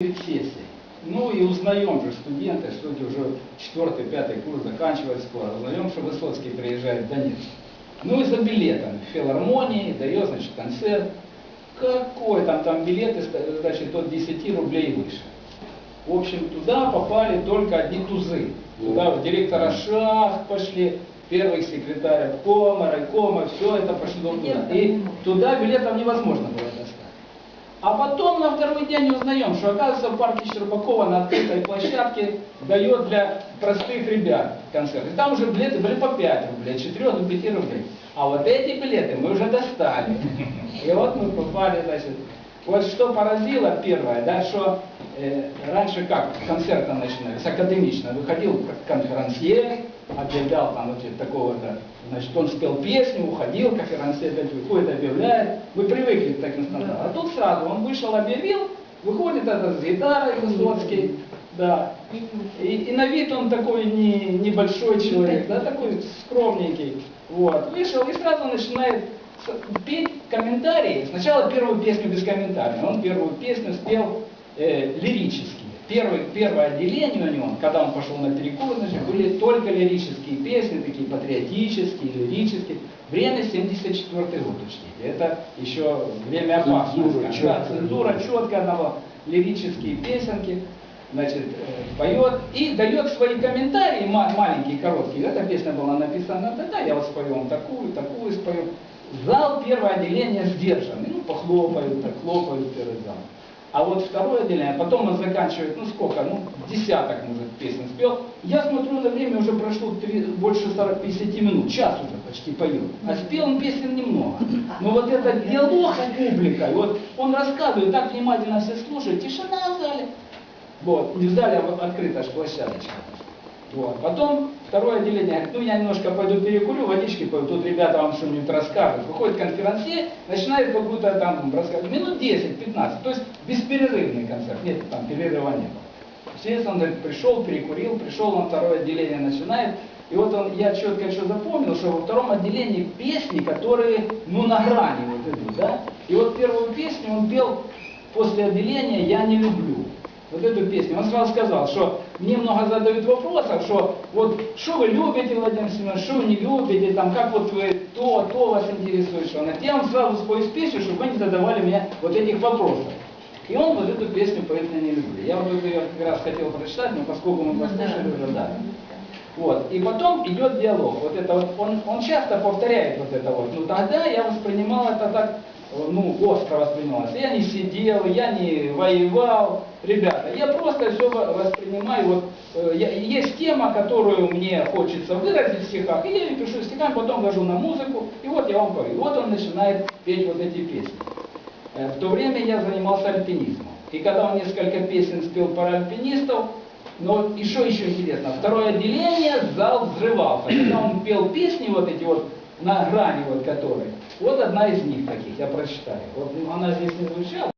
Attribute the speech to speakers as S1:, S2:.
S1: перед сессией. Ну и узнаем же студенты, что уже четвертый, пятый курс заканчивает скоро. Узнаем, что Высоцкий приезжает в Донецк. Ну и за билетом в филармонии дает, значит, концерт. Какой там, там билеты, ста- значит, от 10 рублей выше. В общем, туда попали только одни тузы. Туда вот директора шахт пошли, первый секретарь обкома, райкома, все это пошло туда. И туда билетов невозможно было достать. А потом на второй день узнаем, что оказывается в парке Щербакова на открытой площадке дает для простых ребят концерт. И там уже билеты были по 5 рублей, от 4 до 5 рублей. А вот эти билеты мы уже достали. И вот мы попали, значит, вот что поразило первое, да, что э, раньше как концерты начинались, академично, выходил конферансье, объявлял там вот такого-то, значит, он спел песню, уходил, конферансье опять выходит, объявляет. Мы привыкли к таким стандартам. А тут сразу он вышел, объявил, выходит этот с гитарой Высоцкий, да. И, и на вид он такой не, небольшой человек, да, такой скромненький. Вот. Вышел и сразу начинает петь комментарии. Сначала первую песню без комментариев. Он первую песню спел э, лирически. Первый, первое отделение у него, когда он пошел на перекур, значит, были только лирические песни, такие патриотические, лирические. Время 74 год, учтите. Это еще время опасное.
S2: Цензура.
S1: Да, цензура она была. Лирические песенки значит, э, поет и дает свои комментарии, ма- маленькие, короткие. Эта песня была написана тогда, я вот спою вам такую, такую спою. Зал первое отделение сдержанный, ну, похлопают, так хлопают первый зал. А вот второе отделение, потом он заканчивает, ну сколько, ну, десяток, может, песен спел. Я смотрю на время, уже прошло три- больше 40-50 минут, час уже почти поет. А спел он песен немного. Но вот этот диалог с публикой, вот он рассказывает, так внимательно все слушают, тишина в зале. Вот, не в зале, а вот открыта ж площадочка. Вот. Потом второе отделение ну я немножко пойду перекурю, водички пою, тут ребята вам что-нибудь расскажут. Выходит конферансье, начинает какую-то там рассказывать, минут 10-15, то есть бесперерывный концерт, нет, там перерыва не было. Естественно, он пришел, перекурил, пришел на второе отделение, начинает. И вот он, я четко что запомнил, что во втором отделении песни, которые, ну, на грани вот идут, да. И вот первую песню он пел после отделения «Я не люблю». Вот эту песню. Он сразу сказал, что мне много задают вопросов, что вот что вы любите, Владимир Семенович, что вы не любите, там, как вот вы то, то вас интересует, что. Он говорит, я вам сразу спою песню, чтобы вы не задавали мне вот этих вопросов. И он вот эту песню поет «Я не люблю». Я вот ее как раз хотел прочитать, но поскольку мы послушали уже, да. Вот. И потом идет диалог. Вот это вот, он, он часто повторяет вот это вот. Ну тогда я воспринимал это так, ну, остро воспринималось. Я не сидел, я не воевал. Ребята, я просто все воспринимаю, вот, э, я- есть тема, которую мне хочется выразить в стихах, и я ее пишу стихами, потом вожу на музыку, и вот я вам. И вот он начинает петь вот эти песни. Э, В то время я занимался альпинизмом. И когда он несколько песен спел про альпинистов, но что еще интересно, второе отделение, зал взрывался. Когда он пел песни вот эти вот, на грани вот которые, вот одна из них таких, я прочитаю. Вот она здесь не звучала.